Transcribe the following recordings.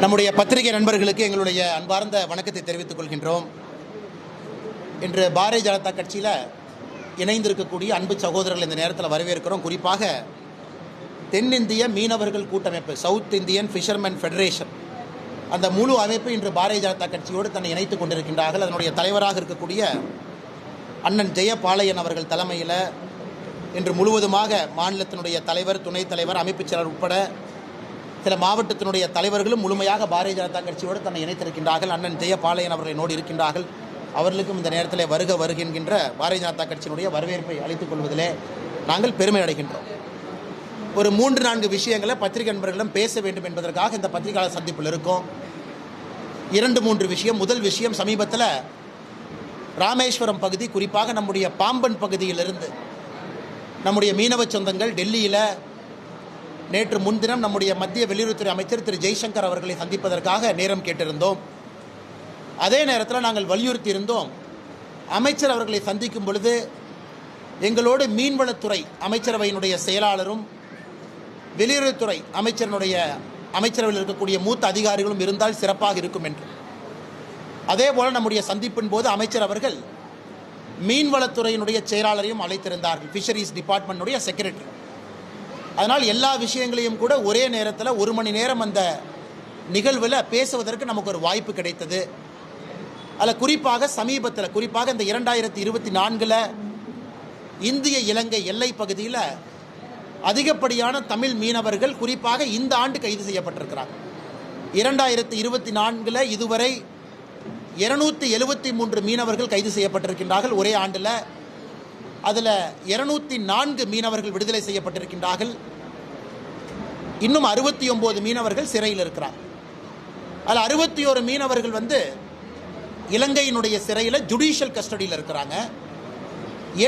நம்முடைய பத்திரிகை நண்பர்களுக்கு எங்களுடைய அன்பார்ந்த வணக்கத்தை தெரிவித்துக் கொள்கின்றோம். இன்று பாரதிய ஜனதா கட்சியில் இணைந்திருக்கக்கூடிய அன்பு சகோதரர்கள் இந்த நேரத்தில் வரவேற்கிறோம். குறிப்பாக தென்னிந்திய மீனவர்கள் கூட்டமைப்பு சவுத் இந்தியன் ஃபிஷர்மேன் ஃபெடரேஷன் அந்த முழு அமைப்பு இன்று பாரதிய ஜனதா கட்சியோடு தன்னை இணைத்துக் கொண்டிருக்கின்றார்கள். அதனுடைய தலைவராக இருக்கக்கூடிய அண்ணன் ஜெயபாளையன் அவர்கள் தலைமையில் இன்று முழுவதுமாக மாநிலத்தினுடைய தலைவர் துணைத் தலைவர் அமைப்புச் செயலர் உட்பட சில மாவட்டத்தினுடைய தலைவர்களும் முழுமையாக பாரதிய ஜனதா கட்சியோடு தன்னை இணைத்திருக்கின்றார்கள். அண்ணன் ஜெயபாளையன் அவர்களை நோடி இருக்கின்றார்கள் அவர்களுக்கும் இந்த நேரத்தில் வருக வருகின்ற பாரதிய ஜனதா கட்சியினுடைய வரவேற்பை அளித்துக் கொள்வதிலே நாங்கள் பெருமை அடைகின்றோம். ஒரு மூன்று நான்கு விஷயங்களை பத்திரிகை நண்பர்களிடம் பேச வேண்டும் என்பதற்காக இந்த பத்திரிகையாளர் சந்திப்பில் இருக்கும். இரண்டு மூன்று விஷயம். முதல் விஷயம் சமீபத்தில் ராமேஸ்வரம் பகுதி குறிப்பாக நம்முடைய பாம்பன் பகுதியிலிருந்து நம்முடைய மீனவ சொந்தங்கள் டெல்லியில் நேற்று முன்தினம் நம்முடைய மத்திய வெளியுறவுத்துறை அமைச்சர் திரு ஜெய்சங்கர் அவர்களை சந்திப்பதற்காக நேரம் கேட்டிருந்தோம். அதே நேரத்தில் நாங்கள் வலியுறுத்தி இருந்தோம். அமைச்சர் அவர்களை சந்திக்கும் பொழுது எங்களோடு மீன்வளத்துறை அமைச்சரவையினுடைய செயலாளரும் வெளியுறவுத்துறை அமைச்சரினுடைய அமைச்சரவையில் இருக்கக்கூடிய மூத்த அதிகாரிகளும் இருந்தால் சிறப்பாக இருக்கும் என்று. அதே போல் நம்முடைய சந்திப்பின் போது அமைச்சர் அவர்கள் மீன்வளத்துறையினுடைய செயலாளரையும் அழைத்திருந்தார்கள். ஃபிஷரிஸ் டிபார்ட்மெண்ட்டுடைய செக்ரட்டரி அதனால் எல்லா விஷயங்களையும் கூட ஒரே நேரத்தில் ஒரு மணி நேரம் அந்த நிகழ்வில் பேசுவதற்கு நமக்கு ஒரு வாய்ப்பு கிடைத்தது. அதில் குறிப்பாக சமீபத்தில் குறிப்பாக இந்த இரண்டாயிரத்தி இருபத்தி நான்கில் இந்திய இலங்கை எல்லை பகுதியில் அதிகப்படியான தமிழ் மீனவர்கள் குறிப்பாக இந்த ஆண்டு கைது செய்யப்பட்டிருக்கிறாங்க. இரண்டாயிரத்தி இருபத்தி நான்கில் இதுவரை இருநூத்தி எழுபத்தி மூன்று மீனவர்கள் கைது செய்யப்பட்டிருக்கின்றார்கள். ஒரே ஆண்டில் அதில் இருநூத்தி நான்கு மீனவர்கள் விடுதலை செய்யப்பட்டிருக்கின்றார்கள். இன்னும் அறுபத்தி ஒம்பது மீனவர்கள் சிறையில் இருக்கிறாங்க அதில் அறுபத்தி ஒரு மீனவர்கள் வந்து இலங்கையினுடைய சிறையில் ஜுடிஷியல் கஸ்டடியில் இருக்கிறாங்க.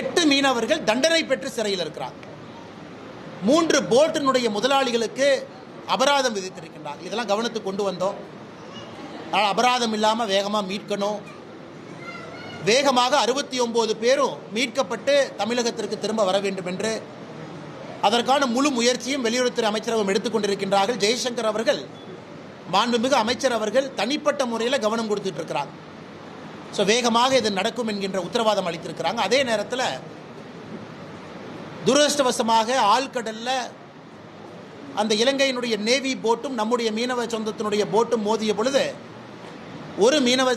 எட்டு மீனவர்கள் தண்டனை பெற்று சிறையில் இருக்கிறாங்க மூன்று போட்டினுடைய முதலாளிகளுக்கு அபராதம் விதித்திருக்கின்றார்கள். இதெல்லாம் கவனத்துக்கு கொண்டு வந்தோம். ஆனால் அபராதம் இல்லாமல் வேகமாக மீட்கணும். வேகமாக அறுபத்தி ஒம்பது பேரும் மீட்கப்பட்டு தமிழகத்திற்கு திரும்ப வர வேண்டும் என்று அதற்கான முழு முயற்சியும் வெளியுறவுத்துறை அமைச்சரகம் எடுத்துக்கொண்டிருக்கின்றார்கள் ஜெய்சங்கர் அவர்கள் மாண்புமிகு அமைச்சர் அவர்கள் தனிப்பட்ட முறையில் கவனம் கொடுத்துட்டு இருக்கிறாங்க ஸோ வேகமாக இது நடக்கும் என்கின்ற உத்தரவாதம் அளித்திருக்கிறாங்க. அதே நேரத்தில் துரதிருஷ்டவசமாக ஆழ்கடலில் அந்த இலங்கையினுடைய நேவி போட்டும் நம்முடைய மீனவ சொந்தத்தினுடைய போட்டும் மோதிய பொழுது ஒரு மீனவ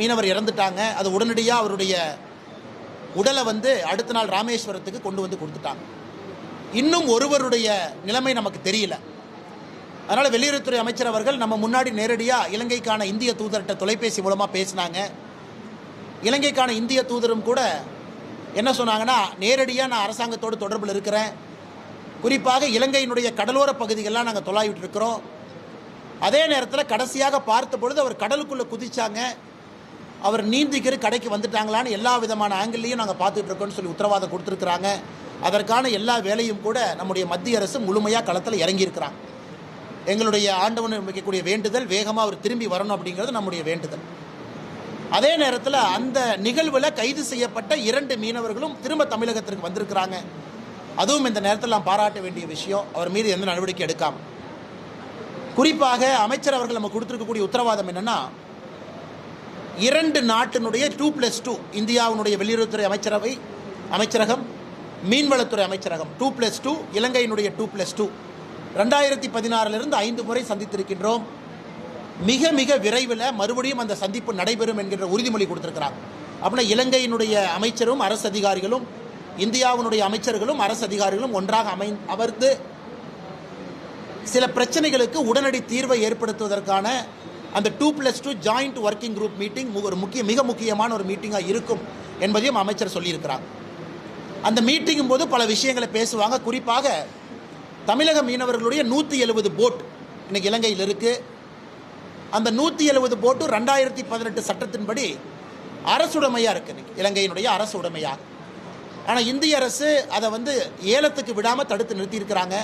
மீனவர் இறந்துட்டாங்க. அது உடனடியாக அவருடைய உடலை வந்து அடுத்த நாள் ராமேஸ்வரத்துக்கு கொண்டு வந்து கொடுத்துட்டாங்க. இன்னும் ஒருவருடைய நிலைமை நமக்கு தெரியல. அதனால் வெளியுறவுத்துறை அமைச்சர் அவர்கள் நம்ம முன்னாடி நேரடியாக இலங்கைக்கான இந்திய தூதர்கிட்ட தொலைபேசி மூலமாக பேசினாங்க. இலங்கைக்கான இந்திய தூதரும் கூட என்ன சொன்னாங்கன்னா நேரடியாக நான் அரசாங்கத்தோடு தொடர்பில் இருக்கிறேன். குறிப்பாக இலங்கையினுடைய கடலோர பகுதிகளெலாம் நாங்கள் தொலாவிட்டு இருக்கிறோம். அதே நேரத்தில் கடைசியாக பார்த்த பொழுது அவர் கடலுக்குள்ளே குதிச்சாங்க. அவர் நீந்திக்கிற கடைக்கு வந்துட்டாங்களான்னு எல்லா விதமான ஆங்கிள்லையும் நாங்கள் பார்த்துட்டு இருக்கோம்னு சொல்லி உத்தரவாதம் கொடுத்துருக்குறாங்க. அதற்கான எல்லா வேலையும் கூட நம்முடைய மத்திய அரசு முழுமையாக களத்தில் இறங்கியிருக்கிறாங்க. எங்களுடைய ஆண்டவன் வைக்கக்கூடிய வேண்டுதல் வேகமாக அவர் திரும்பி வரணும் அப்படிங்கிறது நம்முடைய வேண்டுதல். அதே நேரத்தில் அந்த நிகழ்வில் கைது செய்யப்பட்ட இரண்டு மீனவர்களும் திரும்ப தமிழகத்திற்கு வந்திருக்கிறாங்க. அதுவும் இந்த நேரத்தில் நாம் பாராட்ட வேண்டிய விஷயம். அவர் மீது எந்த நடவடிக்கை எடுக்காமல் குறிப்பாக அமைச்சர் அவர்கள் நம்ம கொடுத்துருக்கக்கூடிய உத்தரவாதம் என்னென்னா இரண்டு நாட்டினுடைய டூ ப்ளஸ் டூ இந்தியாவினுடைய வெளியுறவுத்துறை அமைச்சரவை அமைச்சரகம் மீன்வளத்துறை அமைச்சரகம் டூ ப்ளஸ் டூ இலங்கையினுடைய டூ ப்ளஸ் டூ ரெண்டாயிரத்தி பதினாறிலிருந்து ஐந்து முறை சந்தித்திருக்கின்றோம். மிக மிக விரைவில் மறுபடியும் அந்த சந்திப்பு நடைபெறும் என்கின்ற உறுதிமொழி கொடுத்திருக்கிறாங்க அப்படின்னா இலங்கையினுடைய அமைச்சரும் அரசு அதிகாரிகளும் இந்தியாவினுடைய அமைச்சர்களும் அரசு அதிகாரிகளும் ஒன்றாக அமை அமர்ந்து சில பிரச்சனைகளுக்கு உடனடி தீர்வை ஏற்படுத்துவதற்கான அந்த two plus two joint working group meeting ஒரு முக்கிய மிக முக்கியமான ஒரு மீட்டிங்காக இருக்கும் என்பதையும் அமைச்சர் சொல்லியிருக்கிறார். அந்த மீட்டிங்கும் போது பல விஷயங்களை பேசுவாங்க. குறிப்பாக தமிழக மீனவர்களுடைய நூற்றி எழுபது போட் இன்னைக்கு இலங்கையில் இருக்குது அந்த நூற்றி எழுபது போட்டு ரெண்டாயிரத்தி பதினெட்டு சட்டத்தின்படி அரசுடைமையாக இருக்குது இன்னைக்கு. இலங்கையினுடைய அரசு உடைமையாக ஆனால் இந்திய அரசு அதை வந்து ஏலத்துக்கு விடாமல் தடுத்து நிறுத்தியிருக்கிறாங்க.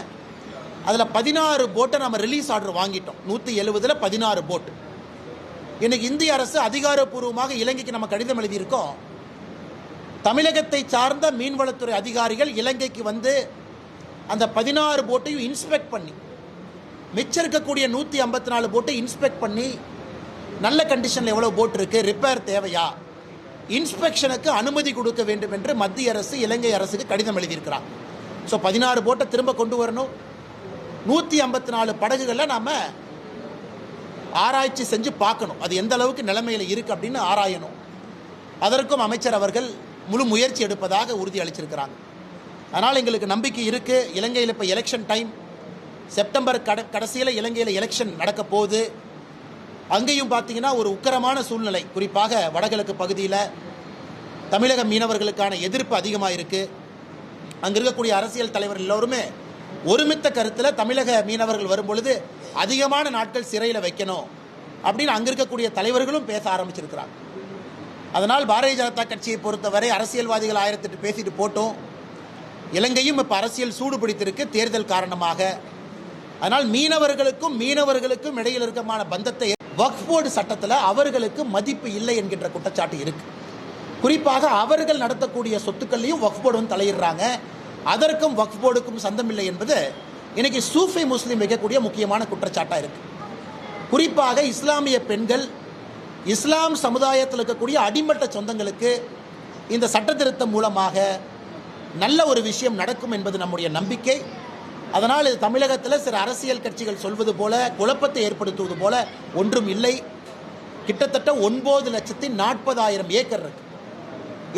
அதில் பதினாறு போட்டை நம்ம ரிலீஸ் ஆர்டர் வாங்கிட்டோம். நூற்றி எழுபதில் பதினாறு போட் இன்னைக்கு இந்திய அரசு அதிகாரப்பூர்வமாக இலங்கைக்கு நம்ம கடிதம் எழுதியிருக்கோம். தமிழகத்தை சார்ந்த மீன்வளத்துறை அதிகாரிகள் இலங்கைக்கு வந்து அந்த பதினாறு போட்டையும் இன்ஸ்பெக்ட் பண்ணி மிச்சம் இருக்கக்கூடிய நூற்றி ஐம்பத்தி நாலு போட்டை இன்ஸ்பெக்ட் பண்ணி நல்ல கண்டிஷனில் எவ்வளோ போட் இருக்குது ரிப்பேர் தேவையா? இன்ஸ்பெக்ஷனுக்கு அனுமதி கொடுக்க வேண்டும் என்று மத்திய அரசு இலங்கை அரசுக்கு கடிதம் எழுதியிருக்கிறார். ஸோ பதினாறு போட்டை திரும்ப கொண்டு வரணும். நூற்றி ஐம்பத்தி நாலு படகுகளில் நாம் ஆராய்ச்சி செஞ்சு பார்க்கணும். அது எந்த அளவுக்கு நிலைமையில் இருக்குது அப்படின்னு ஆராயணும். அதற்கும் அமைச்சர் அவர்கள் முழு முயற்சி எடுப்பதாக உறுதி அளிச்சிருக்கிறாங்க. அதனால் எங்களுக்கு நம்பிக்கை இருக்குது இலங்கையில் இப்போ எலெக்ஷன் டைம் செப்டம்பர் கட கடைசியில் இலங்கையில் எலெக்ஷன் நடக்க போகுது. அங்கேயும் பார்த்தீங்கன்னா ஒரு உக்கரமான சூழ்நிலை. குறிப்பாக வடகிழக்கு பகுதியில் தமிழக மீனவர்களுக்கான எதிர்ப்பு அதிகமாக இருக்குது அங்கே இருக்கக்கூடிய அரசியல் தலைவர் எல்லோருமே ஒருமித்த கருத்தில் தமிழக மீனவர்கள் வரும்பொழுது அதிகமான நாட்கள் சிறையில் வைக்கணும் அப்படின்னு அங்கே இருக்கக்கூடிய தலைவர்களும் பேச ஆரம்பிச்சிருக்கிறாங்க. அதனால் பாரதிய ஜனதா கட்சியை பொறுத்தவரை அரசியல்வாதிகள் ஆயிரத்தெட்டு பேசிட்டு போட்டோம். இலங்கையும் இப்போ அரசியல் சூடு பிடித்திருக்கு தேர்தல் காரணமாக. அதனால் மீனவர்களுக்கும் மீனவர்களுக்கும் இடையில் இருக்கமான பந்தத்தை வக்ஃப் போர்டு சட்டத்தில் அவர்களுக்கு மதிப்பு இல்லை என்கின்ற குற்றச்சாட்டு இருக்கு. குறிப்பாக அவர்கள் நடத்தக்கூடிய சொத்துக்கள்லையும் வக்ஃப் போர்டு வந்து தலையிடுறாங்க. அதற்கும் வக்ஃப் போர்டுக்கும் சந்தம் இல்லை என்பது இன்னைக்கு சூஃபி முஸ்லீம் வைக்கக்கூடிய முக்கியமான குற்றச்சாட்டாக இருக்கு. குறிப்பாக இஸ்லாமிய பெண்கள் இஸ்லாம் சமுதாயத்தில் இருக்கக்கூடிய அடிமட்ட சொந்தங்களுக்கு இந்த சட்டத்திருத்தம் மூலமாக நல்ல ஒரு விஷயம் நடக்கும் என்பது நம்முடைய நம்பிக்கை. அதனால் இது தமிழகத்தில் சில அரசியல் கட்சிகள் சொல்வது போல குழப்பத்தை ஏற்படுத்துவது போல ஒன்றும் இல்லை. கிட்டத்தட்ட ஒன்பது லட்சத்தி நாற்பதாயிரம் ஏக்கர் இருக்கு.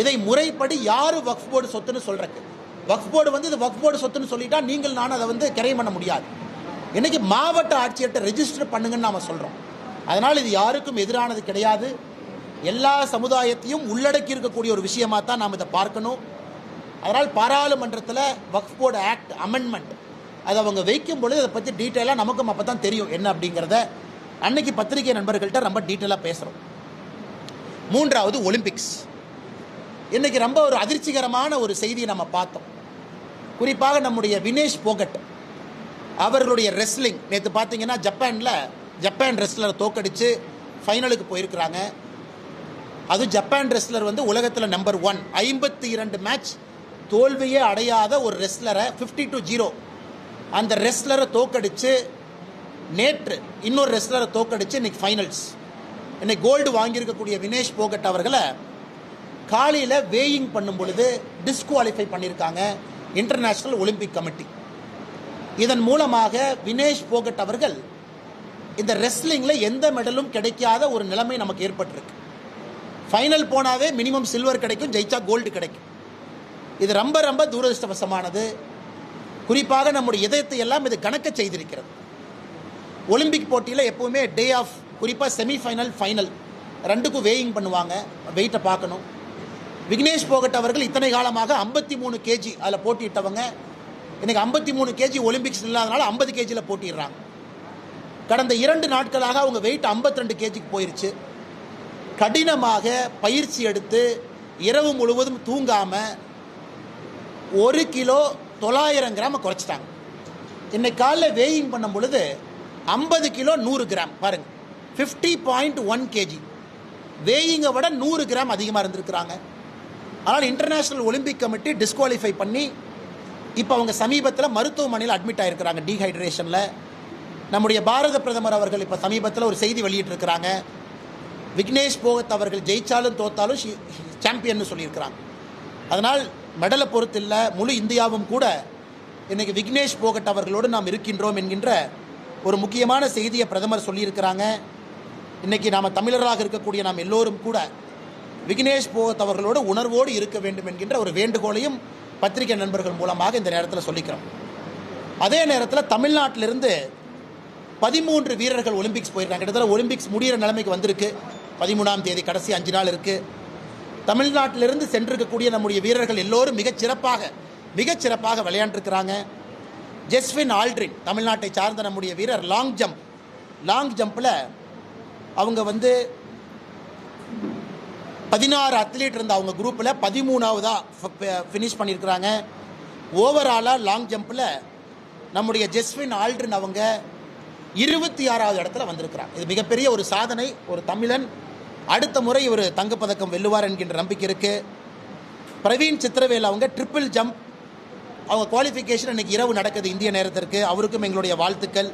இதை முறைப்படி யாரும் வக்ஃப் போர்டு சொத்துன்னு சொல்கிறக்கு வக்ஃப் போர்டு வந்து இது வக்ஃப் போர்டு சொத்துன்னு சொல்லிட்டா நீங்கள் நானும் அதை வந்து கிரையம் பண்ண முடியாது. இன்னைக்கு மாவட்ட ஆட்சியர்கிட்ட ரெஜிஸ்டர் பண்ணுங்கன்னு நாம சொல்றோம். அதனால் இது யாருக்கும் எதிரானது கிடையாது. எல்லா சமுதாயத்தையும் உள்ளடக்கி இருக்கக்கூடிய ஒரு விஷயமா தான் நாம் இதை பார்க்கணும். அதனால் பாராளுமன்றத்தில் வக்ஃப் போர்டு ஆக்ட் அமெண்ட்மெண்ட் அதை அவங்க வைக்கும் பொழுது அதை பற்றி டீட்டெயிலாக நமக்கும் அப்போ தான் தெரியும் என்ன அப்படிங்கிறத. அன்னைக்கு பத்திரிகை நண்பர்கள்ட்ட ரொம்ப டீட்டெயிலாக பேசுகிறோம் மூன்றாவது ஒலிம்பிக்ஸ். இன்னைக்கு ரொம்ப ஒரு அதிர்ச்சிகரமான ஒரு செய்தியை நம்ம பார்த்தோம். குறிப்பாக நம்முடைய வினேஷ் போகட் அவர்களுடைய ரெஸ்லிங் நேற்று பார்த்தீங்கன்னா ஜப்பானில் ஜப்பான் ரெஸ்லரை தோக்கடித்து ஃபைனலுக்கு போயிருக்கிறாங்க. அது ஜப்பான் ரெஸ்லர் வந்து உலகத்தில் நம்பர் ஒன் ஐம்பத்தி இரண்டு மேட்ச் தோல்வியே அடையாத ஒரு ரெஸ்லரை ஃபிஃப்டி டு ஜீரோ அந்த ரெஸ்லரை தோக்கடித்து நேற்று இன்னொரு ரெஸ்லரை தோக்கடித்து இன்றைக்கி ஃபைனல்ஸ் இன்னைக்கு கோல்டு வாங்கியிருக்கக்கூடிய வினேஷ் போகட் அவர்களை காலையில் வேயிங் பண்ணும் பொழுது டிஸ்குவாலிஃபை பண்ணியிருக்காங்க. இன்டர்நேஷ்னல் ஒலிம்பிக் கமிட்டி இதன் மூலமாக வினேஷ் போகட் அவர்கள் இந்த ரெஸ்லிங்கில் எந்த மெடலும் கிடைக்காத ஒரு நிலைமை நமக்கு ஏற்பட்டிருக்கு. ஃபைனல் போனாவே மினிமம் சில்வர் கிடைக்கும் ஜெயிச்சா கோல்டு கிடைக்கும். இது ரொம்ப ரொம்ப தூரதிருஷ்டவசமானது. குறிப்பாக நம்முடைய இதயத்தை எல்லாம் இது கணக்க செய்திருக்கிறது. ஒலிம்பிக் போட்டியில் எப்போவுமே டே ஆஃப் குறிப்பாக செமிஃபைனல் ஃபைனல் ரெண்டுக்கும் வேயிங் பண்ணுவாங்க வெயிட்டை பார்க்கணும். விக்னேஷ் போகட் அவர்கள் இத்தனை காலமாக ஐம்பத்தி மூணு கேஜி அதில் போட்டியிட்டவங்க. இன்றைக்கி ஐம்பத்தி மூணு கேஜி ஒலிம்பிக்ஸ் இல்லாதனால ஐம்பது கேஜியில் போட்டிடுறாங்க கடந்த இரண்டு நாட்களாக அவங்க வெயிட் 52 ரெண்டு கேஜிக்கு போயிருச்சு. கடினமாக பயிற்சி எடுத்து இரவு முழுவதும் தூங்காமல் ஒரு கிலோ தொள்ளாயிரம் கிராம் குறைச்சிட்டாங்க. இன்னைக்கு காலைல வேயிங் பண்ணும் பொழுது ஐம்பது கிலோ நூறு கிராம். பாருங்க. ஃபிஃப்டி பாயிண்ட் ஒன் கேஜி வேயிங்கை விட நூறு கிராம் அதிகமாக இருந்திருக்கிறாங்க. ஆனால் இன்டர்நேஷ்னல் ஒலிம்பிக் கமிட்டி டிஸ்குவாலிஃபை பண்ணி இப்போ அவங்க சமீபத்தில் மருத்துவமனையில் அட்மிட் ஆகிருக்கிறாங்க டீஹைட்ரேஷனில் நம்முடைய பாரத பிரதமர் அவர்கள் இப்போ சமீபத்தில் ஒரு செய்தி வெளியிட்டிருக்கிறாங்க. விக்னேஷ் போகத் அவர்கள் ஜெயித்தாலும் தோத்தாலும் சாம்பியன்னு சொல்லியிருக்கிறாங்க. அதனால் மெடலை பொறுத்து இல்லை முழு இந்தியாவும் கூட இன்றைக்கி விக்னேஷ் போகட் அவர்களோடு நாம் இருக்கின்றோம் என்கின்ற ஒரு முக்கியமான செய்தியை பிரதமர் சொல்லியிருக்கிறாங்க. இன்றைக்கி நாம் தமிழராக இருக்கக்கூடிய நாம் எல்லோரும் கூட விக்னேஷ் போகத் அவர்களோடு உணர்வோடு இருக்க வேண்டும் என்கின்ற ஒரு வேண்டுகோளையும் பத்திரிகை நண்பர்கள் மூலமாக இந்த நேரத்தில் சொல்லிக்கிறோம். அதே நேரத்தில் தமிழ்நாட்டிலிருந்து பதிமூன்று வீரர்கள் ஒலிம்பிக்ஸ் போயிருக்காங்க. கிட்டத்தட்ட ஒலிம்பிக்ஸ் முடிகிற நிலைமைக்கு வந்திருக்கு. பதிமூணாம் தேதி கடைசி அஞ்சு நாள் இருக்குது தமிழ்நாட்டிலிருந்து சென்றிருக்கக்கூடிய நம்முடைய வீரர்கள் எல்லோரும் மிகச் சிறப்பாக மிகச் சிறப்பாக விளையாண்டுருக்கிறாங்க. ஜெஸ்வின் ஆல்ட்ரின் தமிழ்நாட்டை சார்ந்த நம்முடைய வீரர் லாங் ஜம்ப். லாங் ஜம்பில் அவங்க வந்து பதினாறு அத்லீட் இருந்த அவங்க குரூப்பில் பதிமூணாவதாக ஃபினிஷ் பண்ணியிருக்கிறாங்க ஓவராலாக லாங் ஜம்பில் நம்முடைய ஜெஸ்வின் ஆல்ட்ரின் அவங்க இருபத்தி ஆறாவது இடத்துல வந்திருக்கிறார் இது மிகப்பெரிய ஒரு சாதனை ஒரு தமிழன். அடுத்த முறை இவர் தங்கப்பதக்கம் வெல்லுவார் என்கின்ற நம்பிக்கை இருக்குது பிரவீன் சித்திரவேல் அவங்க ட்ரிப்பிள் ஜம்ப் அவங்க குவாலிஃபிகேஷன் இன்னைக்கு இரவு நடக்குது இந்திய நேரத்திற்கு. அவருக்கும் எங்களுடைய வாழ்த்துக்கள்.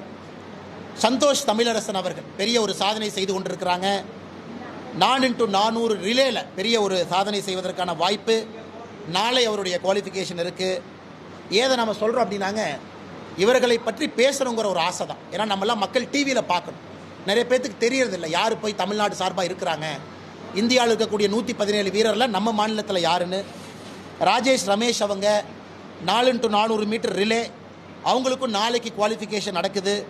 சந்தோஷ் தமிழரசன் அவர்கள் பெரிய ஒரு சாதனை செய்து கொண்டிருக்கிறாங்க. நான் இன்ட்டு நானூறு ரிலேல பெரிய ஒரு சாதனை செய்வதற்கான வாய்ப்பு நாளை அவருடைய குவாலிஃபிகேஷன் இருக்குது ஏதை நம்ம சொல்கிறோம் அப்படின்னாங்க இவர்களை பற்றி பேசணுங்கிற ஒரு ஆசை தான் ஏன்னா நம்மளாம் மக்கள் டிவியில் பார்க்கணும். நிறைய பேர்த்துக்கு தெரியறதில்ல யார் போய் தமிழ்நாடு சார்பாக இருக்கிறாங்க? இந்தியாவில் இருக்கக்கூடிய நூற்றி பதினேழு வீரரில் நம்ம மாநிலத்தில் யாருன்னு? ராஜேஷ் ரமேஷ் அவங்க நாலு இன்ட்டு நானூறு மீட்டர் ரிலே அவங்களுக்கும் நாளைக்கு குவாலிஃபிகேஷன் நடக்குது.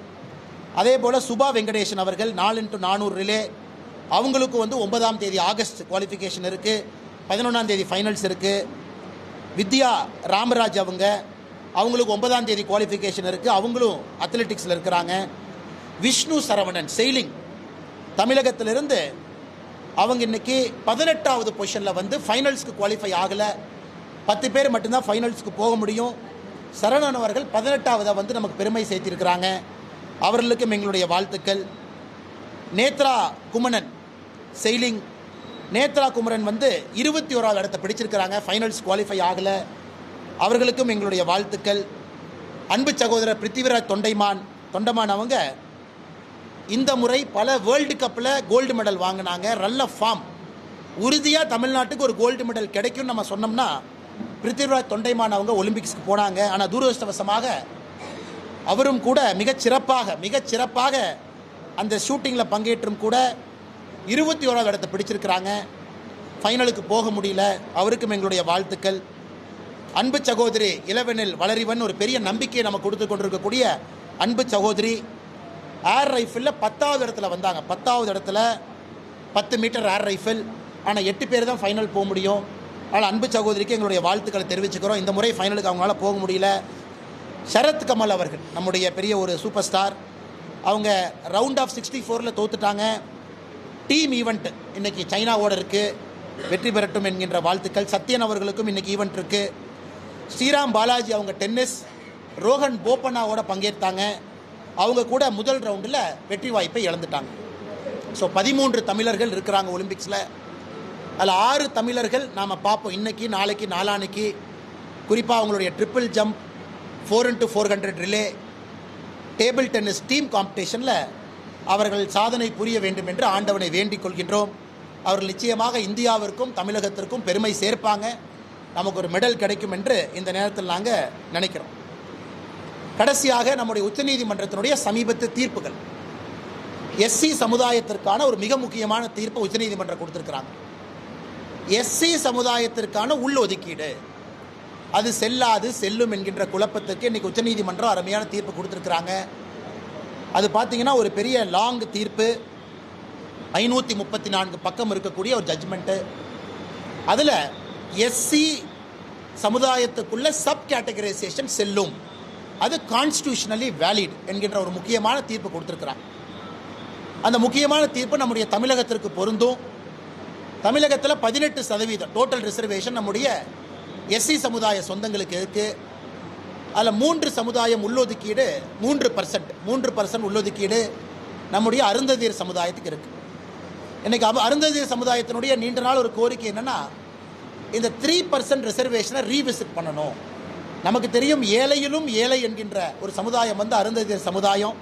அதே போல் சுபா வெங்கடேசன் அவர்கள் நாலு இன்ட்டு நானூறு ரிலே அவங்களுக்கு வந்து ஒன்பதாம் தேதி ஆகஸ்ட் குவாலிஃபிகேஷன் இருக்குது பதினொன்றாம் தேதி ஃபைனல்ஸ் இருக்குது வித்யா ராமராஜ் அவங்க அவங்களுக்கு ஒன்பதாம் தேதி குவாலிஃபிகேஷன் இருக்குது அவங்களும் அத்லெட்டிக்ஸில் இருக்கிறாங்க. விஷ்ணு சரவணன் செயிலிங் தமிழகத்திலிருந்து அவங்க இன்னைக்கு பதினெட்டாவது பொசிஷனில் வந்து ஃபைனல்ஸ்க்கு குவாலிஃபை ஆகலை. பத்து பேர் மட்டும்தான் ஃபைனல்ஸ்க்கு போக முடியும். சரணன் அவர்கள் பதினெட்டாவதாக வந்து நமக்கு பெருமை சேர்த்திருக்கிறாங்க. அவர்களுக்கும் எங்களுடைய வாழ்த்துக்கள். நேத்ரா குமணன் செயலிங் நேத்ரா குமரன் வந்து இருபத்தி ஓராவது இடத்தை பிடிச்சிருக்கிறாங்க. ஃபைனல்ஸ் குவாலிஃபை ஆகலை. அவர்களுக்கும் எங்களுடைய வாழ்த்துக்கள். அன்பு சகோதரர் பிருத்திவிராஜ் தொண்டைமான் தொண்டமான் அவங்க இந்த முறை பல வேர்ல்டு கப்பில் கோல்டு மெடல் வாங்கினாங்க. நல்ல ஃபார்ம் உறுதியாக தமிழ்நாட்டுக்கு ஒரு கோல்டு மெடல் கிடைக்கும்னு நம்ம சொன்னோம்னா பிருத்திவிராஜ் தொண்டைமான் அவங்க ஒலிம்பிக்ஸ்க்கு போனாங்க. ஆனால் தூரதிருஷ்டவசமாக அவரும் கூட மிகச் சிறப்பாக மிகச் சிறப்பாக அந்த ஷூட்டிங்கில் பங்கேற்றும் கூட இருபத்தி ஓராவது இடத்தை பிடிச்சிருக்கிறாங்க. ஃபைனலுக்கு போக முடியல. அவருக்கும் எங்களுடைய வாழ்த்துக்கள். அன்பு சகோதரி இளவெனில் வளரிவன் ஒரு பெரிய நம்பிக்கையை நம்ம கொடுத்து கொண்டிருக்கக்கூடிய அன்பு சகோதரி. ஏர் ரைஃபிளில் பத்தாவது இடத்துல வந்தாங்க. பத்தாவது இடத்துல பத்து மீட்டர் ஏர் ரைஃபிள் ஆனால் எட்டு பேர் தான் ஃபைனல் போக முடியும். ஆனால் அன்பு சகோதரிக்கு எங்களுடைய வாழ்த்துக்களை தெரிவிச்சுக்கிறோம். இந்த முறை ஃபைனலுக்கு அவங்களால போக முடியல. சரத் கமல் அவர்கள் நம்முடைய பெரிய ஒரு சூப்பர் ஸ்டார் அவங்க ரவுண்ட் ஆஃப் சிக்ஸ்டி ஃபோரில் தோத்துட்டாங்க. டீம் ஈவெண்ட் இன்னைக்கு சைனாவோட இருக்குது வெற்றி பெறட்டும் என்கின்ற வாழ்த்துக்கள். சத்யன் அவர்களுக்கும் இன்னைக்கு ஈவெண்ட் இருக்குது ஸ்ரீராம் பாலாஜி அவங்க டென்னிஸ் ரோஹன் போப்பண்ணாவோட பங்கேற்றாங்க. அவங்க கூட முதல் ரவுண்டில் வெற்றி வாய்ப்பை இழந்துட்டாங்க. ஸோ பதிமூன்று தமிழர்கள் இருக்கிறாங்க ஒலிம்பிக்ஸில் அதில் ஆறு தமிழர்கள் நாம் பார்ப்போம். இன்னைக்கு நாளைக்கு நாளான்னைக்கு குறிப்பாக அவங்களுடைய triple jump four into four hundred relay table tennis team காம்படிஷனில் அவர்கள் சாதனை புரிய வேண்டும் என்று ஆண்டவனை வேண்டிக் கொள்கின்றோம். அவர்கள் நிச்சயமாக இந்தியாவிற்கும் தமிழகத்திற்கும் பெருமை சேர்ப்பாங்க. நமக்கு ஒரு மெடல் கிடைக்கும் என்று இந்த நேரத்தில் நாங்கள் நினைக்கிறோம். கடைசியாக நம்முடைய உச்சநீதிமன்றத்தினுடைய சமீபத்து தீர்ப்புகள். எஸ்சி சமுதாயத்திற்கான ஒரு மிக முக்கியமான தீர்ப்பை உச்சநீதிமன்றம் கொடுத்துருக்குறாங்க. எஸ்சி சமுதாயத்திற்கான உள்ஒதுக்கீடு. அது செல்லாது செல்லும் என்கின்ற குழப்பத்துக்கு இன்றைக்கி உச்சநீதிமன்றம் அருமையான தீர்ப்பு கொடுத்துருக்குறாங்க. அது பார்த்தீங்கன்னா ஒரு பெரிய லாங் தீர்ப்பு. ஐநூற்றி முப்பத்தி நான்கு பக்கம் இருக்கக்கூடிய ஒரு ஜட்ஜ்மெண்ட்டு அதில் எஸ்சி சமுதாயத்துக்குள்ளே சப் கேட்டகரைசேஷன் செல்லும். அது கான்ஸ்டியூஷனலி வேலிட் என்கின்ற ஒரு முக்கியமான தீர்ப்பு கொடுத்துருக்குறாங்க. அந்த முக்கியமான தீர்ப்பு நம்முடைய தமிழகத்திற்கு பொருந்தும். தமிழகத்தில் பதினெட்டு சதவீதம் டோட்டல் ரிசர்வேஷன் நம்முடைய எஸ்சி சமுதாய சொந்தங்களுக்கு இருக்குது அதில் மூன்று சமுதாயம் உள்ளொதுக்கீடு மூன்று பர்சன்ட் மூன்று பர்சன்ட் உள்ளொதுக்கீடு நம்முடைய அருந்ததியர் சமுதாயத்துக்கு இருக்குது இன்றைக்கி அவ- அருந்ததியர் சமுதாயத்தினுடைய நீண்ட நாள் ஒரு கோரிக்கை என்னென்னா இந்த த்ரீ பர்சன்ட் ரிசர்வேஷனை ரீவிசிட் பண்ணணும். நமக்கு தெரியும் ஏழையிலும் ஏழை என்கின்ற ஒரு சமுதாயம் வந்து அருந்ததியர் சமுதாயம்.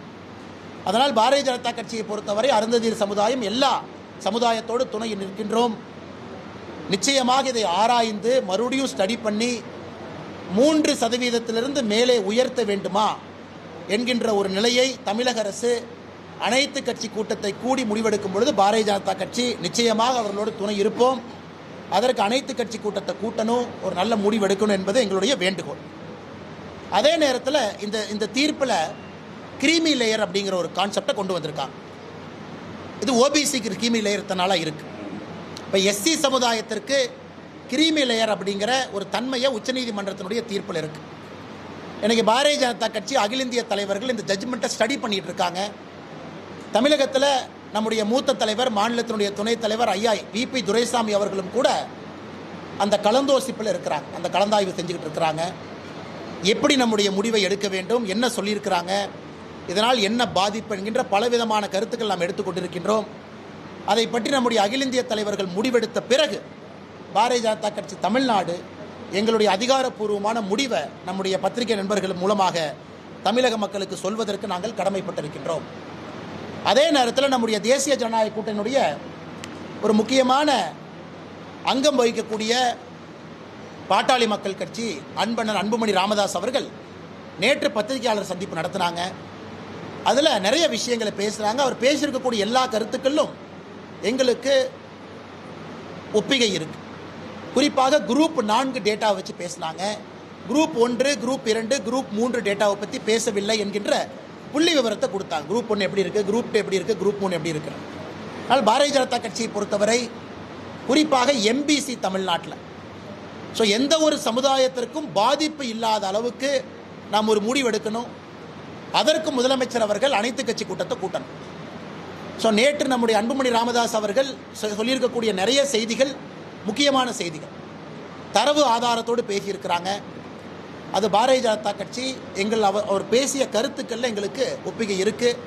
அதனால் பாரதிய ஜனதா கட்சியை பொறுத்தவரை அருந்ததியர் சமுதாயம் எல்லா சமுதாயத்தோடு துணை நிற்கின்றோம். நிச்சயமாக இதை ஆராய்ந்து மறுபடியும் ஸ்டடி பண்ணி மூன்று சதவீதத்திலிருந்து மேலே உயர்த்த வேண்டுமா என்கின்ற ஒரு நிலையை தமிழக அரசு அனைத்து கட்சி கூட்டத்தை கூடி முடிவெடுக்கும் பொழுது பாரதிய ஜனதா கட்சி நிச்சயமாக அவர்களோடு துணை இருப்போம். அதற்கு அனைத்து கட்சி கூட்டத்தை கூட்டணும். ஒரு நல்ல முடிவெடுக்கணும் என்பது எங்களுடைய வேண்டுகோள். அதே நேரத்தில் இந்த இந்த தீர்ப்பில் கிரீமி லேயர் அப்படிங்கிற ஒரு கான்செப்டை கொண்டு வந்திருக்காங்க. இது ஓபிசிக்கு கிரீமி லேயர்த்தனால இருக்குது இப்போ எஸ்சி சமுதாயத்திற்கு கிரீமி லேயர் அப்படிங்கிற ஒரு தன்மையை உச்சநீதிமன்றத்தினுடைய தீர்ப்பில் இருக்கு. இன்னைக்கு பாரதிய ஜனதா கட்சி அகில இந்திய தலைவர்கள் இந்த ஜட்ஜ்மெண்ட்டை ஸ்டடி பண்ணிட்டு இருக்காங்க. தமிழகத்தில் நம்முடைய மூத்த தலைவர் மாநிலத்தினுடைய துணைத் தலைவர் ஐயா விபி துரைசாமி அவர்களும் கூட அந்த கலந்தோசிப்பில் இருக்கிறாங்க. அந்த கலந்தாய்வு செஞ்சுக்கிட்டு இருக்கிறாங்க. எப்படி நம்முடைய முடிவை எடுக்க வேண்டும்? என்ன சொல்லியிருக்கிறாங்க? இதனால் என்ன பாதிப்பு? என்கின்ற பலவிதமான கருத்துக்கள் நாம் எடுத்துக்கொண்டிருக்கின்றோம் அதை பற்றி நம்முடைய அகில இந்திய தலைவர்கள் முடிவெடுத்த பிறகு பாரதிய ஜனதா கட்சி தமிழ்நாடு எங்களுடைய அதிகாரப்பூர்வமான முடிவை நம்முடைய பத்திரிகை நண்பர்கள் மூலமாக தமிழக மக்களுக்கு சொல்வதற்கு நாங்கள் கடமைப்பட்டிருக்கின்றோம். அதே நேரத்தில் நம்முடைய தேசிய ஜனநாயக கூட்டணியுடைய ஒரு முக்கியமான அங்கம் வகிக்கக்கூடிய பாட்டாளி மக்கள் கட்சி அன்பண்ணன் அன்புமணி ராமதாஸ் அவர்கள் நேற்று பத்திரிகையாளர் சந்திப்பு நடத்தினாங்க. அதில் நிறைய விஷயங்களை பேசுகிறாங்க அவர் பேசியிருக்கக்கூடிய எல்லா கருத்துக்களும் எங்களுக்கு ஒப்பிகை இருக்கு. குறிப்பாக குரூப் நான்கு டேட்டாவை வச்சு பேசினாங்க. குரூப் ஒன்று குரூப் இரண்டு குரூப் மூன்று டேட்டாவை பற்றி பேசவில்லை என்கின்ற புள்ளி விவரத்தை கொடுத்தாங்க. குரூப் ஒன்று எப்படி இருக்குது குரூப் டூ எப்படி இருக்குது குரூப் மூணு எப்படி இருக்குது ஆனால் பாரதிய ஜனதா கட்சியை பொறுத்தவரை குறிப்பாக எம்பிசி தமிழ்நாட்டில். ஸோ எந்த ஒரு சமுதாயத்திற்கும் பாதிப்பு இல்லாத அளவுக்கு நாம் ஒரு முடிவெடுக்கணும் அதற்கு முதலமைச்சர் அவர்கள் அனைத்து கட்சி கூட்டத்தை கூட்டணும். ஸோ நேற்று நம்முடைய அன்புமணி ராமதாஸ் அவர்கள் சொல்லியிருக்கக்கூடிய நிறைய செய்திகள் முக்கியமான செய்திகள். தரவு ஆதாரத்தோடு பேசியிருக்கிறாங்க. அது பாரதிய ஜனதா கட்சி எங்கள் அவர் அவர் பேசிய கருத்துக்களில் எங்களுக்கு ஒப்பிகை இருக்குது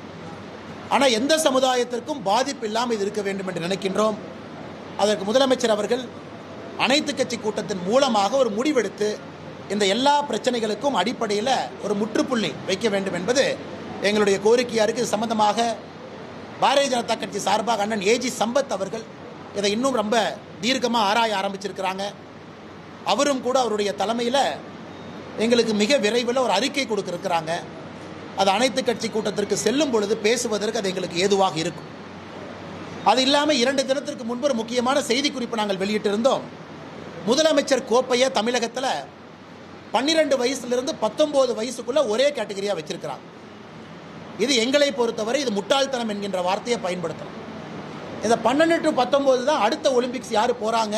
ஆனால் எந்த சமுதாயத்திற்கும் பாதிப்பு இல்லாமல் இது இருக்க வேண்டும் என்று நினைக்கின்றோம். அதற்கு முதலமைச்சர் அவர்கள் அனைத்து கட்சி கூட்டத்தின் மூலமாக ஒரு முடிவெடுத்து இந்த எல்லா பிரச்சனைகளுக்கும் அடிப்படையில் ஒரு முற்றுப்புள்ளி வைக்க வேண்டும் என்பது எங்களுடைய கோரிக்கையாக இருக்குது இது சம்பந்தமாக பாரதிய ஜனதா கட்சி சார்பாக அண்ணன் ஏஜி சம்பத் அவர்கள் இதை இன்னும் ரொம்ப தீர்க்கமாக ஆராய ஆரம்பிச்சிருக்கிறாங்க. அவரும் கூட அவருடைய தலைமையில் எங்களுக்கு மிக விரைவில் ஒரு அறிக்கை கொடுக்கிருக்கிறாங்க அது அனைத்து கட்சி கூட்டத்திற்கு செல்லும் பொழுது பேசுவதற்கு அது எங்களுக்கு ஏதுவாக இருக்கும். அது இல்லாமல் இரண்டு தினத்திற்கு முன்பு ஒரு முக்கியமான செய்தி குறிப்பு நாங்கள் வெளியிட்டிருந்தோம். முதலமைச்சர் கோப்பையை தமிழகத்தில் பன்னிரெண்டு வயசுலேருந்து பத்தொம்போது வயசுக்குள்ளே ஒரே கேட்டகரியாக வச்சுருக்கிறாங்க. இது எங்களை பொறுத்தவரை இது முட்டாள்தனம் என்கின்ற வார்த்தையை பயன்படுத்தணும். இந்த பன்னெண்டு டு பத்தொம்போது தான் அடுத்த ஒலிம்பிக்ஸ் யார் போகிறாங்க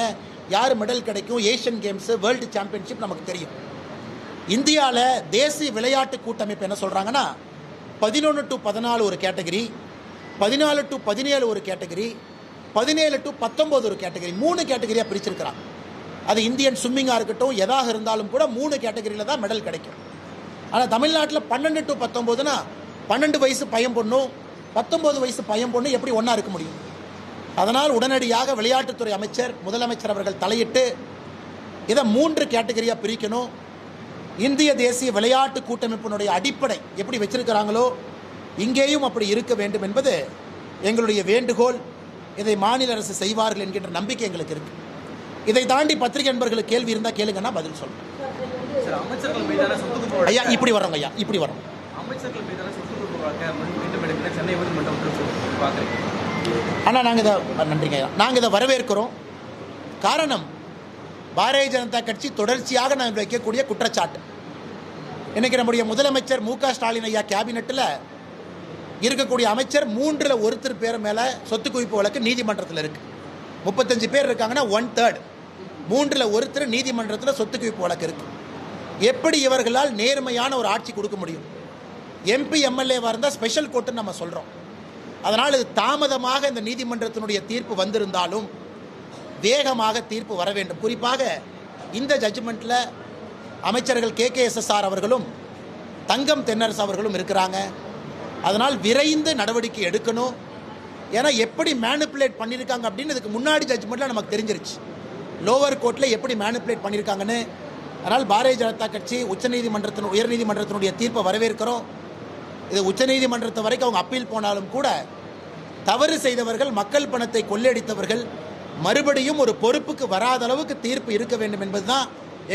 யார் மெடல் கிடைக்கும் ஏஷியன் கேம்ஸு வேர்ல்டு சாம்பியன்ஷிப் நமக்கு தெரியும். இந்தியாவில் தேசிய விளையாட்டு கூட்டமைப்பு என்ன சொல்கிறாங்கன்னா பதினொன்று டு பதினாலு ஒரு கேட்டகரி பதினாலு டு பதினேழு ஒரு கேட்டகரி பதினேழு டு பத்தொம்போது ஒரு கேட்டகரி மூணு கேட்டகரியாக பிரிச்சிருக்கிறாங்க. அது இந்தியன் ஸ்விம்மிங்காக இருக்கட்டும் எதாக இருந்தாலும் கூட மூணு கேட்டகரியில் தான் மெடல் கிடைக்கும். ஆனால் தமிழ்நாட்டில் பன்னெண்டு டு பத்தொம்போதுனா பன்னெண்டு வயசு பையன் பொண்ணும் பத்தொம்போது வயசு பையன் பொண்ணு எப்படி ஒன்றா இருக்க முடியும்? அதனால் உடனடியாக விளையாட்டுத்துறை அமைச்சர் முதலமைச்சர் அவர்கள் தலையிட்டு இதை மூன்று கேட்டகரியாக பிரிக்கணும். இந்திய தேசிய விளையாட்டு கூட்டமைப்பினுடைய அடிப்படை எப்படி வச்சிருக்கிறாங்களோ இங்கேயும் அப்படி இருக்க வேண்டும் என்பது எங்களுடைய வேண்டுகோள். இதை மாநில அரசு செய்வார்கள் என்கின்ற நம்பிக்கை எங்களுக்கு இருக்கு. இதை தாண்டி பத்திரிகை நண்பர்களுக்கு கேள்வி இருந்தால் கேளுங்கன்னா பதில் குற்ற ஐயா இப்படி வர்றோங்க ஐயா இப்படி வரோம் அமைச்சர்கள் மீதான மீண்டும் எடுக்கிற சென்னை உயர்நீதிமன்றம் உத்தரவு ஆனால் நாங்கள் இதை நன்றிங்க நாங்கள் இதை வரவேற்கிறோம். காரணம் பாரதிய ஜனதா கட்சி தொடர்ச்சியாக நாங்கள் வைக்கக்கூடிய குற்றச்சாட்டு. இன்னைக்கு நம்முடைய முதலமைச்சர் மு க ஸ்டாலின் ஐயா கேபினெட்டில் இருக்கக்கூடிய அமைச்சர் மூன்றில் ஒருத்தர் பேர் மேலே சொத்து குவிப்பு வழக்கு நீதிமன்றத்தில் இருக்குது முப்பத்தஞ்சு பேர் இருக்காங்கன்னா ஒன் தேர்ட் மூன்றில் ஒருத்தர் நீதிமன்றத்தில் சொத்து குவிப்பு வழக்கு இருக்குது எப்படி இவர்களால் நேர்மையான ஒரு ஆட்சி கொடுக்க முடியும்? எம்பி எம்எல்ஏவாக இருந்தால் ஸ்பெஷல் கோர்ட்டுன்னு நம்ம சொல்கிறோம் அதனால் இது தாமதமாக இந்த நீதிமன்றத்தினுடைய தீர்ப்பு வந்திருந்தாலும் வேகமாக தீர்ப்பு வர வேண்டும். குறிப்பாக இந்த ஜட்ஜ்மெண்ட்டில் அமைச்சர்கள் கே கே எஸ்எஸ்ஆர் அவர்களும் தங்கம் தென்னரசு அவர்களும் இருக்கிறாங்க. அதனால் விரைந்து நடவடிக்கை எடுக்கணும். ஏன்னா எப்படி மேனிப்புலேட் பண்ணியிருக்காங்க அப்படின்னு இதுக்கு முன்னாடி ஜட்ஜ்மெண்ட்டில் நமக்கு தெரிஞ்சிருச்சு. லோவர் கோர்ட்டில் எப்படி மேனிப்புலேட் பண்ணியிருக்காங்கன்னு அதனால் பாரதிய ஜனதா கட்சி உச்சநீதிமன்றத்தின் உயர்நீதிமன்றத்தினுடைய தீர்ப்பை வரவேற்கிறோம். இது உச்சநீதிமன்றத்தை வரைக்கும் அவங்க அப்பீல் போனாலும் கூட தவறு செய்தவர்கள் மக்கள் பணத்தை கொள்ளையடித்தவர்கள் மறுபடியும் ஒரு பொறுப்புக்கு வராத அளவுக்கு தீர்ப்பு இருக்க வேண்டும் என்பதுதான்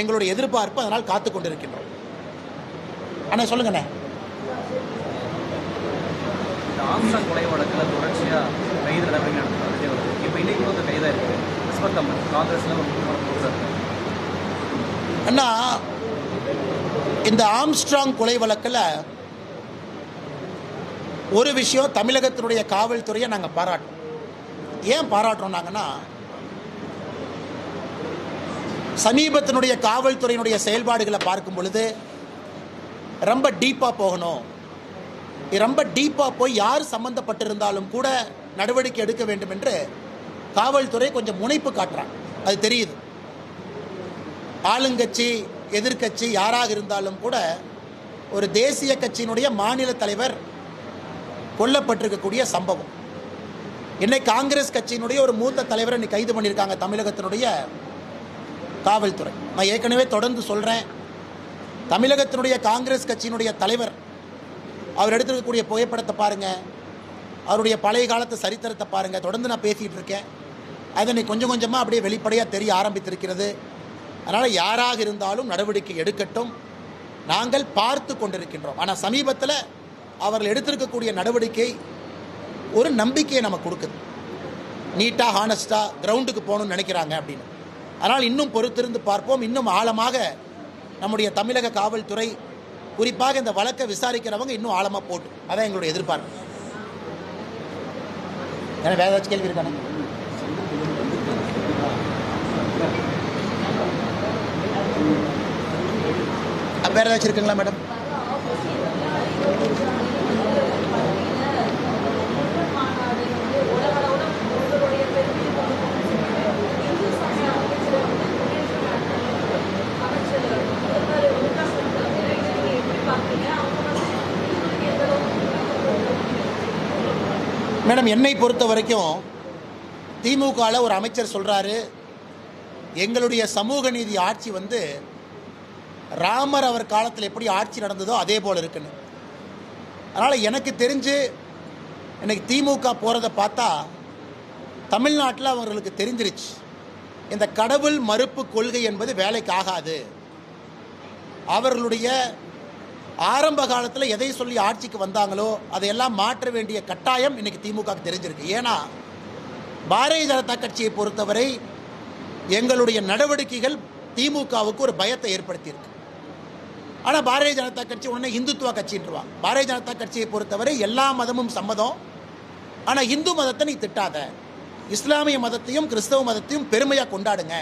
எங்களுடைய எதிர்பார்ப்பு. அதனால் காத்து கொண்டிருக்கின்றோம். அண்ணா சொல்லுங்கண்ணே ஆம்ஸ்டாங் கொலை வழக்கில் தொடர்ச்சியாக கைது நடவடிக்கை நடந்துட்டே வருது இப்போ இன்னைக்கு வந்து கைதாக இருக்குது விஸ்வத் அம்மன் காங்கிரஸில் ஒரு முக்கியமான பொருள் அண்ணா இந்த ஆம்ஸ்ட்ராங் கொலை வழக்கில் ஒரு விஷயம் தமிழகத்தினுடைய காவல்துறையை நாங்கள் பாராட்டோம் ஏன் பாராட்டுறோம் நாங்கன்னா சமீபத்தினுடைய காவல்துறையினுடைய செயல்பாடுகளை பார்க்கும் பொழுது ரொம்ப டீப்பாக போகணும். ரொம்ப டீப்பாக போய் யார் சம்மந்தப்பட்டிருந்தாலும் கூட நடவடிக்கை எடுக்க வேண்டும் என்று காவல்துறை கொஞ்சம் முனைப்பு காட்டுறாங்க. அது தெரியுது. ஆளுங்கட்சி எதிர்கட்சி யாராக இருந்தாலும் கூட ஒரு தேசிய கட்சியினுடைய மாநில தலைவர் கொல்லப்பட்டிருக்கக்கூடிய சம்பவம். என்னை காங்கிரஸ் கட்சியினுடைய ஒரு மூத்த தலைவரை இன்னைக்கு கைது பண்ணியிருக்காங்க தமிழகத்தினுடைய காவல்துறை. நான் ஏற்கனவே தொடர்ந்து சொல்கிறேன் தமிழகத்தினுடைய காங்கிரஸ் கட்சியினுடைய தலைவர் அவர் எடுத்திருக்கக்கூடிய புகைப்படத்தை பாருங்கள் அவருடைய பழைய காலத்து சரித்திரத்தை பாருங்கள் தொடர்ந்து நான் பேசிகிட்டு இருக்கேன். அதனை கொஞ்சம் கொஞ்சமாக அப்படியே வெளிப்படையாக தெரிய ஆரம்பித்திருக்கிறது. அதனால் யாராக இருந்தாலும் நடவடிக்கை எடுக்கட்டும். நாங்கள் பார்த்து கொண்டிருக்கின்றோம். ஆனால் சமீபத்தில் அவர்கள் எடுத்திருக்கக்கூடிய நடவடிக்கை ஒரு நம்பிக்கையை நமக்கு கொடுக்குது. நீட்டாக ஹானஸ்ட்டாக கிரவுண்டுக்கு போகணும்னு நினைக்கிறாங்க அப்படின்னு. அதனால் இன்னும் பொறுத்திருந்து பார்ப்போம். இன்னும் ஆழமாக நம்முடைய தமிழக காவல்துறை குறிப்பாக இந்த வழக்கை விசாரிக்கிறவங்க இன்னும் ஆழமாக போட்டு. அதான் எங்களுடைய எதிர்பார்ப்பு. ஏன்னா வேற ஏதாச்சும் கேள்வி இருக்கானே வேறு வேற ஏதாச்சும் இருக்குங்களா மேடம்? மேடம் என்னை பொறுத்த வரைக்கும் திமுகவில் ஒரு அமைச்சர் சொல்கிறாரு எங்களுடைய சமூக நீதி ஆட்சி வந்து ராமர் அவர் காலத்தில் எப்படி ஆட்சி நடந்ததோ அதே போல் இருக்குன்னு. அதனால் எனக்கு தெரிஞ்சு எனக்கு திமுக போகிறத பார்த்தா தமிழ்நாட்டில் அவர்களுக்கு தெரிஞ்சிருச்சு. இந்த கடவுள் மறுப்பு கொள்கை என்பது வேலைக்கு ஆகாது. அவர்களுடைய ஆரம்ப காலத்தில் எதை சொல்லி ஆட்சிக்கு வந்தாங்களோ அதையெல்லாம் மாற்ற வேண்டிய கட்டாயம் இன்னைக்கு திமுகவுக்கு தெரிஞ்சிருக்கு. ஏன்னா பாரதிய ஜனதா கட்சியை பொறுத்தவரை எங்களுடைய நடவடிக்கைகள் திமுகவுக்கு ஒரு பயத்தை ஏற்படுத்தியிருக்கு. ஆனால் பாரதிய ஜனதா கட்சி உடனே இந்துத்துவ கட்சின்றுவாங்க பாரதிய ஜனதா கட்சியை பொறுத்தவரை எல்லா மதமும் சம்மதம். ஆனால் இந்து மதத்தை நீ திட்டாத. இஸ்லாமிய மதத்தையும் கிறிஸ்தவ மதத்தையும் பெருமையாக கொண்டாடுங்க.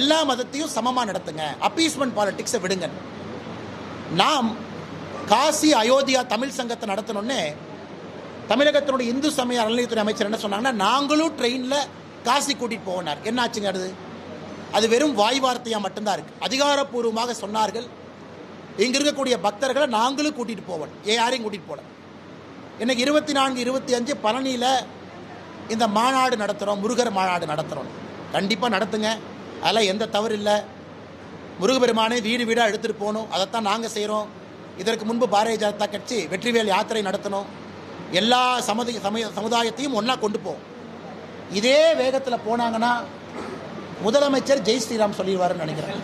எல்லா மதத்தையும் சமமாக நடத்துங்க. அப்பீஸ்மெண்ட் பாலிட்டிக்ஸை விடுங்க. நாம் காசி அயோத்தியா தமிழ் சங்கத்தை நடத்தணுன்னே தமிழகத்தினுடைய இந்து சமய அறநிலையத்துறை அமைச்சர் என்ன சொன்னாங்கன்னா நாங்களும் ட்ரெயினில் காசி கூட்டிகிட்டு போனார். என்ன ஆச்சுங்க அது? அது வெறும் வாய் வார்த்தையாக மட்டும்தான் இருக்குது அதிகாரப்பூர்வமாக சொன்னார்கள். இங்கே இருக்கக்கூடிய பக்தர்களை நாங்களும் கூட்டிகிட்டு போவோம். ஏன் யாரையும் கூட்டிகிட்டு போகல இன்னைக்கு இருபத்தி நான்கு இருபத்தி அஞ்சு பழனியில் இந்த மாநாடு நடத்துகிறோம் முருகர் மாநாடு நடத்துகிறோம் கண்டிப்பாக நடத்துங்க. அதெல்லாம் எந்த தவறு இல்லை. முருகபெருமானை வீடு வீடாக எடுத்துகிட்டு போகணும். அதைத்தான் நாங்கள் செய்கிறோம் இதற்கு முன்பு பாரதிய ஜனதா கட்சி வெற்றிவேல் யாத்திரை நடத்தணும். எல்லா சமதி சமய சமுதாயத்தையும் ஒன்றா கொண்டு போவோம் இதே வேகத்தில் போனாங்கன்னா முதலமைச்சர் ஜெய் ஸ்ரீராம் சொல்லிடுவாருன்னு நினைக்கிறேன்.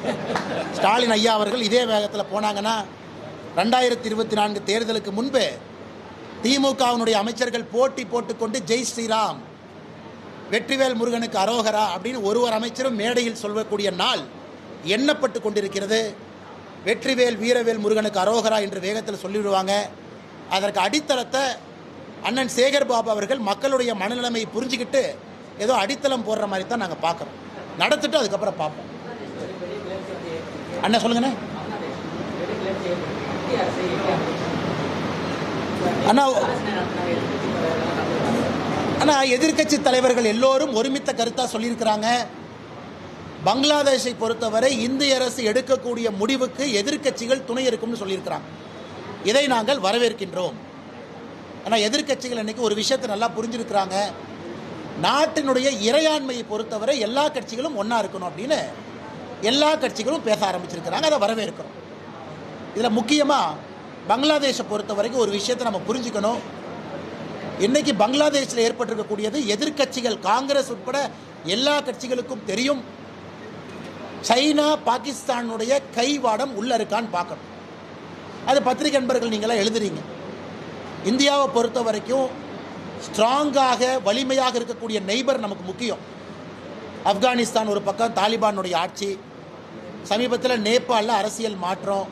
ஸ்டாலின் ஐயா அவர்கள் இதே வேகத்தில் போனாங்கன்னா ரெண்டாயிரத்தி இருபத்தி நான்கு தேர்தலுக்கு முன்பு திமுகவினுடைய அமைச்சர்கள் போட்டி போட்டுக்கொண்டு ஜெய் ஸ்ரீராம் வெற்றிவேல் முருகனுக்கு அரோகரா அப்படின்னு ஒருவர் அமைச்சரும் மேடையில் சொல்லக்கூடிய நாள் எண்ணப்பட்டு கொண்டிருக்கிறது. வெற்றிவேல் வீரவேல் முருகனுக்கு அரோகரா என்று வேகத்தில் சொல்லிவிடுவாங்க. அதற்கு அடித்தளத்தை அண்ணன் சேகர் பாபு அவர்கள் மக்களுடைய மனநிலைமையை புரிஞ்சுக்கிட்டு ஏதோ அடித்தளம் போடுற மாதிரி தான் நாங்கள் பார்க்குறோம். நடத்திட்டு அதுக்கப்புறம் பார்ப்போம். அண்ணன் சொல்லுங்கண்ணே. அண்ணா அண்ணா எதிர்க்கட்சி தலைவர்கள் எல்லோரும் ஒருமித்த கருத்தாக சொல்லியிருக்கிறாங்க. பங்களாதேஷை பொறுத்தவரை இந்திய அரசு எடுக்கக்கூடிய முடிவுக்கு எதிர்க்கட்சிகள் துணை இருக்கும்னு சொல்லியிருக்கிறாங்க. இதை நாங்கள் வரவேற்கின்றோம். ஆனால் எதிர்க்கட்சிகள் இன்னைக்கு ஒரு விஷயத்தை நல்லா புரிஞ்சிருக்கிறாங்க. நாட்டினுடைய இறையாண்மையை பொறுத்தவரை எல்லா கட்சிகளும் ஒன்றா இருக்கணும் அப்படின்னு எல்லா கட்சிகளும் பேச ஆரம்பிச்சிருக்கிறாங்க. அதை வரவேற்கிறோம். இதில் முக்கியமாக பங்களாதேஷை பொறுத்த வரைக்கும் ஒரு விஷயத்தை நம்ம புரிஞ்சுக்கணும். இன்னைக்கு பங்களாதேஷில் ஏற்பட்டிருக்கக்கூடியது எதிர்க்கட்சிகள் காங்கிரஸ் உட்பட எல்லா கட்சிகளுக்கும் தெரியும். சைனா பாகிஸ்தானுடைய கைவாடம் உள்ள இருக்கான்னு பார்க்கணும். அது பத்திரிகை நண்பர்கள் நீங்களாம் எழுதுறீங்க. இந்தியாவை பொறுத்த வரைக்கும் ஸ்ட்ராங்காக வலிமையாக இருக்கக்கூடிய நெய்பர் நமக்கு முக்கியம். ஆப்கானிஸ்தான் ஒரு பக்கம் தாலிபானுடைய ஆட்சி. சமீபத்தில் நேபாளில் அரசியல் மாற்றம்.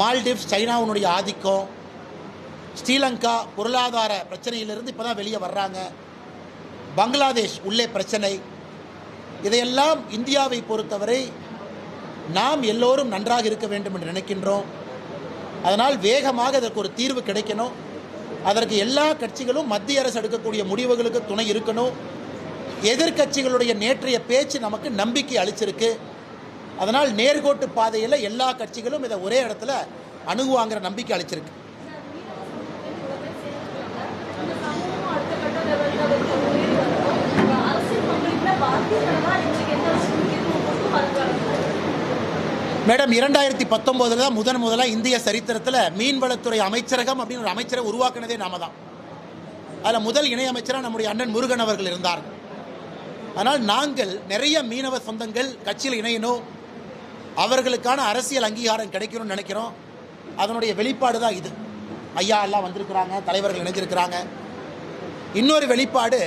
மால்டிவ்ஸ் சைனாவினுடைய ஆதிக்கம். ஸ்ரீலங்கா பொருளாதார பிரச்சனையிலிருந்து இப்போ தான் வெளியே வர்றாங்க. பங்களாதேஷ் உள்ளே பிரச்சனை. இதையெல்லாம் இந்தியாவை பொறுத்தவரை நாம் எல்லோரும் நன்றாக இருக்க வேண்டும் என்று நினைக்கின்றோம். அதனால் வேகமாக அதற்கு ஒரு தீர்வு கிடைக்கணும். அதற்கு எல்லா கட்சிகளும் மத்திய அரசு எடுக்கக்கூடிய முடிவுகளுக்கு துணை இருக்கணும். எதிர்க்கட்சிகளுடைய நேற்றைய பேச்சு நமக்கு நம்பிக்கை அளிச்சிருக்கு. அதனால் நேர்கோட்டு பாதையில் எல்லா கட்சிகளும் இதை ஒரே இடத்துல அணுகுவாங்கிற நம்பிக்கை அளிச்சிருக்கு. மேடம் இரண்டாயிரத்தி பத்தொம்போதில் தான் முதன் முதலாக இந்திய சரித்திரத்தில் மீன்வளத்துறை அமைச்சரகம் அப்படின்னு ஒரு அமைச்சரை உருவாக்குனதே நாம தான். அதில் முதல் இணையமைச்சராக நம்முடைய அண்ணன் முருகன் அவர்கள் இருந்தார். ஆனால் நாங்கள் நிறைய மீனவ சொந்தங்கள் கட்சியில் இணையணும் அவர்களுக்கான அரசியல் அங்கீகாரம் கிடைக்கணும்னு நினைக்கிறோம். அதனுடைய வெளிப்பாடு தான் இது. ஐயா எல்லாம் வந்திருக்கிறாங்க தலைவர்கள் இணைஞ்சிருக்கிறாங்க. இன்னொரு வெளிப்பாடு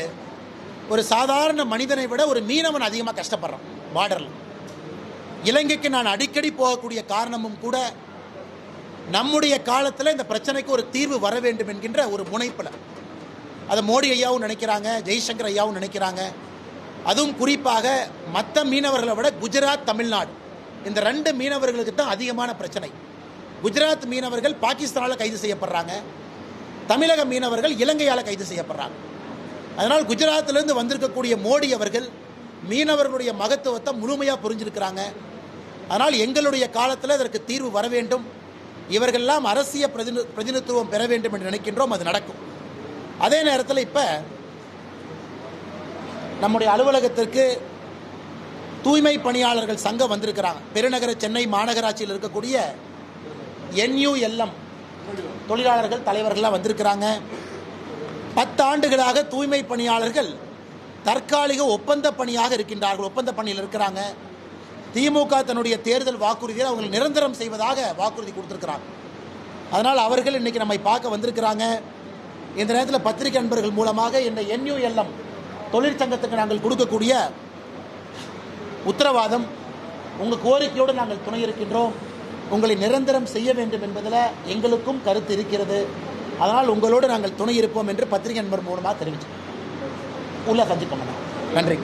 ஒரு சாதாரண மனிதனை விட ஒரு மீனவன் அதிகமாக கஷ்டப்படுறான் பார்டரில் இலங்கைக்கு நான் அடிக்கடி போகக்கூடிய காரணமும் கூட நம்முடைய காலத்தில் இந்த பிரச்சனைக்கு ஒரு தீர்வு வர வேண்டும் என்கின்ற ஒரு முனைப்பில். அதை மோடி ஐயாவும் நினைக்கிறாங்க ஜெய்சங்கர் ஐயாவும் நினைக்கிறாங்க. அதுவும் குறிப்பாக மற்ற மீனவர்களை விட குஜராத் தமிழ்நாடு. இந்த ரெண்டு மீனவர்களுக்கு தான் அதிகமான பிரச்சனை. குஜராத் மீனவர்கள் பாகிஸ்தானால் கைது செய்யப்படுறாங்க. தமிழக மீனவர்கள் இலங்கையால் கைது செய்யப்படுறாங்க. அதனால் குஜராத்திலிருந்து வந்திருக்கக்கூடிய மோடி அவர்கள் மீனவர்களுடைய மகத்துவத்தை முழுமையாக புரிஞ்சிருக்கிறாங்க. அதனால் எங்களுடைய காலத்தில் இதற்கு தீர்வு வர வேண்டும். இவர்கள்லாம் அரசிய பிரதினி பிரதிநிதித்துவம் பெற வேண்டும் என்று நினைக்கின்றோம். அது நடக்கும். அதே நேரத்தில் இப்போ நம்முடைய அலுவலகத்திற்கு தூய்மை பணியாளர்கள் சங்கம் வந்திருக்கிறாங்க. பெருநகர சென்னை மாநகராட்சியில் இருக்கக்கூடிய என்யூஎல்எம் தொழிலாளர்கள் தலைவர்கள்லாம் வந்திருக்கிறாங்க. பத்து ஆண்டுகளாக தூய்மை பணியாளர்கள் தற்காலிக ஒப்பந்த பணியாக இருக்கின்றார்கள். ஒப்பந்த பணியில் இருக்கிறாங்க. திமுக தன்னுடைய தேர்தல் வாக்குறுதியை அவங்களை நிரந்தரம் செய்வதாக வாக்குறுதி கொடுத்துருக்கிறாங்க. அதனால் அவர்கள் இன்னைக்கு நம்மை பார்க்க வந்திருக்கிறாங்க. இந்த நேரத்தில் பத்திரிகை நண்பர்கள் மூலமாக இந்த என்யூஎல்எம் தொழிற்சங்கத்துக்கு நாங்கள் கொடுக்கக்கூடிய உத்தரவாதம் உங்கள் கோரிக்கையோடு நாங்கள் துணை இருக்கின்றோம். உங்களை நிரந்தரம் செய்ய வேண்டும் என்பதில் எங்களுக்கும் கருத்து இருக்கிறது. அதனால் உங்களோடு நாங்கள் துணை இருப்போம் என்று பத்திரிகை நண்பர் மூலமாக தெரிவித்தோம் உள்ள சந்திப்போம் நன்றி.